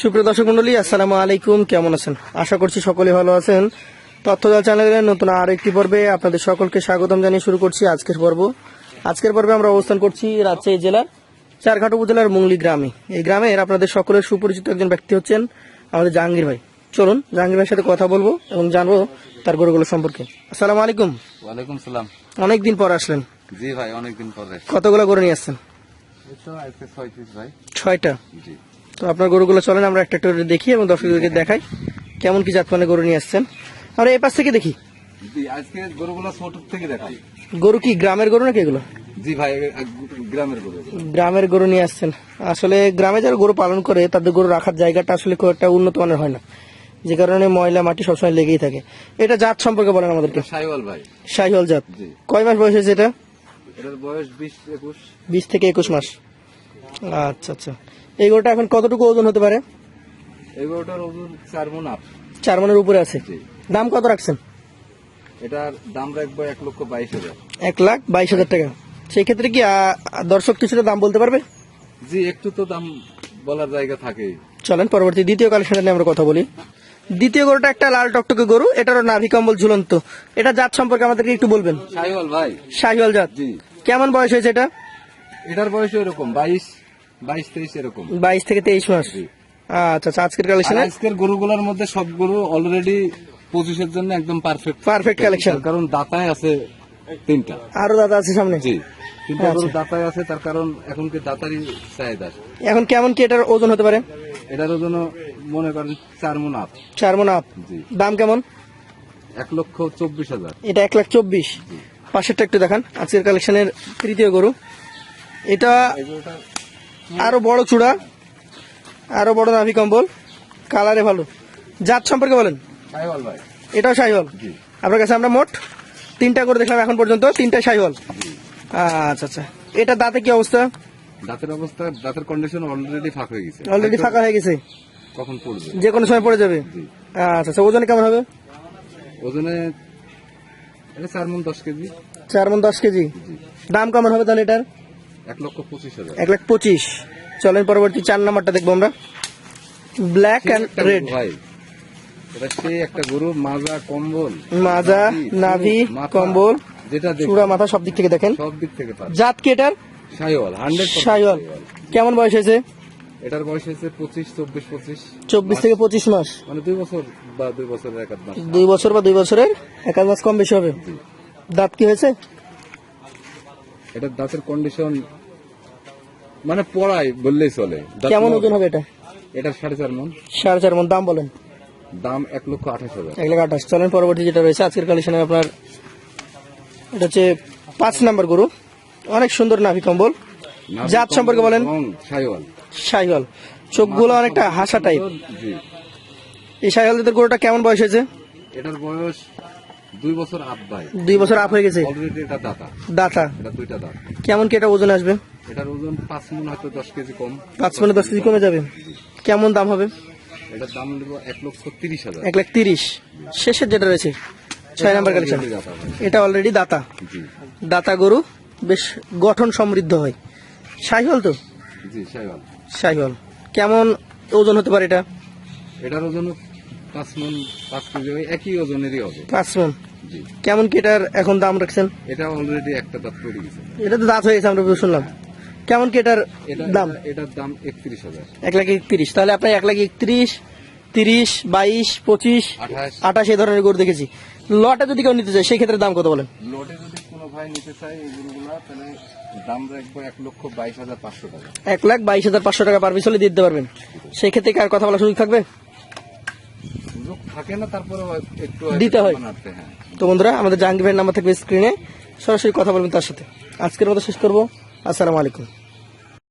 সুপ্রিয় দর্শক মন্ডলী আসসালামু আলাইকুম। কেমন আছেন? আশা করছি সকলে ভালো আছেন। তথ্যজাল চ্যানেলের নতুন আরও একটি পর্বে আপনাদের সকলকে স্বাগতম জানিয়ে শুরু করছি আজকের পর্ব। আজকের পর্বে আমরা অবস্থান করছি রাজশাহী জেলার চারঘাট উপজেলার মুংলি গ্রামে। এই গ্রামের আপনাদের সকলের সুপরিচিত একজন ব্যক্তি হচ্ছেন আমাদের জাহাঙ্গীর ভাই। চলুন জাহাঙ্গীর ভাইয়ের সাথে কথা বলব এবং জানব তার গরুগুলো সম্পর্কে। আসসালামু আলাইকুম। ওয়ালাইকুম সালাম। অনেকদিন পর আসলেন। জি ভাই অনেকদিন পরে। কতগুলো গরু নিয়ে আসছেন? ছয়টা। জি। তো আপনার গরুগুলো চলেন আমরা একটা একটা দেখি এবং দর্শকদেরকে দেখাই কেমন কি জাতমানে গরু নিয়ে আসছেন। আমরা এই পাশ থেকে দেখি। আজকে গরুগুলো ছোট থেকে দেখাই। গরু কি গ্রামের গরু নাকি এগুলো? জি ভাই এ- এ- গ্রামের গরু। গ্রামের গরু নিয়ে আসছেন। আসলে গ্রামে যারা গরু পালন করে তাদের গরু রাখার জায়গাটা আসলে খুব একটা উন্নত মানের হয় না। যে কারণে ময়লা মাটি সবসময় লেগেই থাকে। এটা জাত সম্পর্কে বলেন আমাদেরকে। সাইওয়াল ভাই। শাহিওয়াল জাত। কয় মাস বয়স হয়েছে এটা? এটার বয়স বিশ একুশ। বিশ থেকে একুশ মাস। আচ্ছা আচ্ছা। এই গরুটা এখন কতটুকু ওজন হতে পারে? এই গরুটার ওজন চার মন আপ চার মনের উপরে আছে। দাম কত রাখছেন? এটার দাম রাখব এক লক্ষ বাইশ হাজার। এক লাখ বাইশ হাজার টাকা। সেই ক্ষেত্রে কি দর্শক কিছুটা দাম বলতে পারবে? জি একটু তো দাম বলার জায়গা থাকে চলেন পরবর্তী দ্বিতীয় কালেকশনটা নিয়ে আমরা কথা বলি। দ্বিতীয় গরুটা একটা লাল টকটকে গরু এটারও নাভি কম্বল ঝুলন্ত। এটা জাত সম্পর্কে আমাদেরকে একটু বলবেন। শাহিওয়াল ভাই। শাহিওয়াল জাত। জি। কেমন বয়স হয়েছে এটা? এটার বয়স এরকম বাইশ। বাইশ তেইশ এরকম। বাইশ থেকে তেইশ মাস। আচ্ছা আচ্ছা আজকের কালেকশনে আজকের গরুগুলোর মধ্যে সব গরু অলরেডি পঁচিশের জন্য একদম পারফেক্ট পারফেক্ট কালেকশন কারণ দাতায় আছে তিনটা। আরও দাদা আছে সামনে? জি। তিনটা আচ্ছা। গরু দাতায় আছে তার কারণ এখন কি দাতারই চাহিদা। এখন কেমন কি এটার ওজন হতে পারে? এটারও জন্য মনে করেন চার মন আপ চার মন আপ জি। দাম কেমন? এক লক্ষ চব্বিশ হাজার। এটা এক লাখ চব্বিশ। পাশেরটা একটু দেখান। আজকের কালেকশনের তৃতীয় গরু। এটা আরও বড় চূড়া আরও বড় নাভি কম্বল কালারে ভালো। জাত সম্পর্কে বলেন? এটাও শাহিওয়াল আপনার কাছে আমরা মোট তিনটা করে দেখলাম এখন পর্যন্ত তিনটা শাহিওয়াল আচ্ছা আচ্ছা। এটা দাঁতে কি অবস্থা? দাঁতের অবস্থা দাঁতের কন্ডিশন অলরেডি ফাঁক হয়ে গেছে। অলরেডি ফাঁকা হয়ে গেছে? কখন পড়বে? যে কোনো সময় পড়ে যাবে? আচ্ছা আচ্ছা ওজনে কেমন হবে? ওজনে এটা চার মন দশ কেজি। চার মন দশ কেজি। দাম কেমন হবে তাহলে এটার? এক লক্ষ পঁচিশ হাজার। এক লাখ পঁচিশ। চলেন পরবর্তী চার নাম্বারটা দেখব আমরা। ব্ল্যাক অ্যান্ড রেড গরু ভাই। এটা সেই একটা গরু মাজা কম্বল। মাজা নাভি কম্বল যেটা চূড়া মাথা সব দিক থেকে দেখেন। সব দিক থেকে জাত কি এটার? সাইওয়াল হান্ড্রেড শাহিওয়াল। কেমন বয়স হয়েছে? এটার বয়স হয়েছে পঁচিশ চব্বিশ পঁচিশ। চব্বিশ থেকে পঁচিশ মাস। মানে দুই বছর বা দুই বছরের এক মাস। দুই বছর বা দুই বছরের এক মাস কম বেশি হবে। দাঁত কি হয়েছে? এটার দাঁতের কন্ডিশন মানে পড়াই বললেই চলে। কেমন ওজন হবে এটা? এটার সাড়ে চার মন। সাড়ে চার মন দাম বলেন। দাম এক লক্ষ আঠাশ হাজার। এক লাখ আঠাশ। চলেন পরবর্তী যেটা রয়েছে আজকের কালেকশনে আপনার এটা হচ্ছে পাঁচ নাম্বার গরু। অনেক সুন্দর নাভি কম্বল। জাত সম্পর্কে বলেন। সাইওয়াল। শাহিওয়াল চোখগুলো অনেকটা হাসা টাইপ এই জাতের গরুটা কেমন বয়স হয়েছে? এটার বয়স দুই বছর আপ ভাই। দুই বছর আপ হয়ে গেছে? এটা দাতা। দাঁত। কেমন কি এটা ওজন আসবে? এটার ওজন পাঁচ মন হয়তো দশ কেজি কম। পাঁচ মানে দশ কেজি কমে যাবে। কেমন দাম হবে? এটার দাম নেব এক লক্ষ তিরিশ হাজার। এক লাখ তিরিশ। শেষের যেটা রয়েছে ছয় নাম্বার কালেকশন। এটা অলরেডি দাতা। জি। দাতা গরু বেশ গঠন সমৃদ্ধ হয়। শাহিওয়াল তো? জি শাহিওয়াল। কেমন ওজন হতে পারে এটা? এটার ওজন পাঁচ মন পাঁচ কেজি একই ওজনেরই হবে। পাঁচ মন কেমন কি এটার এখন দাম রাখছেন? এটা অলরেডি একটা দাঁত পড়ে গেছে এটা তো দাঁত হয়ে গেছে আমরা শুনলাম। কেমন কি এটার দাম? এটার দাম একত্রিশ হাজার। এক লাখ একত্রিশ। তাহলে আপনার এক লাখ একত্রিশ তিরিশ বাইশ পঁচিশ আঠাশ। এই ধরনের গরু দেখেছি। লটে যদি কেউ নিতে চায় সেই ক্ষেত্রে দাম কত বলেন? লোডে যদি কোনো ভাই নিতে চায় এই গরুগুলা তাহলে দাম রাখব এক লক্ষ বাইশ হাজার পাঁচশো টাকা। এক লাখ বাইশ হাজার পাঁচশো টাকা পারবিস হলে দিতে পারবেন। সেই ক্ষেত্রে কার কথা বলার সুযোগ থাকবে? সুযোগ থাকে না তারপরে একটু দিতে হয়। হ্যাঁ। তো বন্ধুরা আমাদের জাহাঙ্গীর ভাইয়ের নাম্বার থাকবে স্ক্রিনে সরাসরি কথা বলবেন তার সাথে। আজকের মতো শেষ করব। আসসালামু আলাইকুম।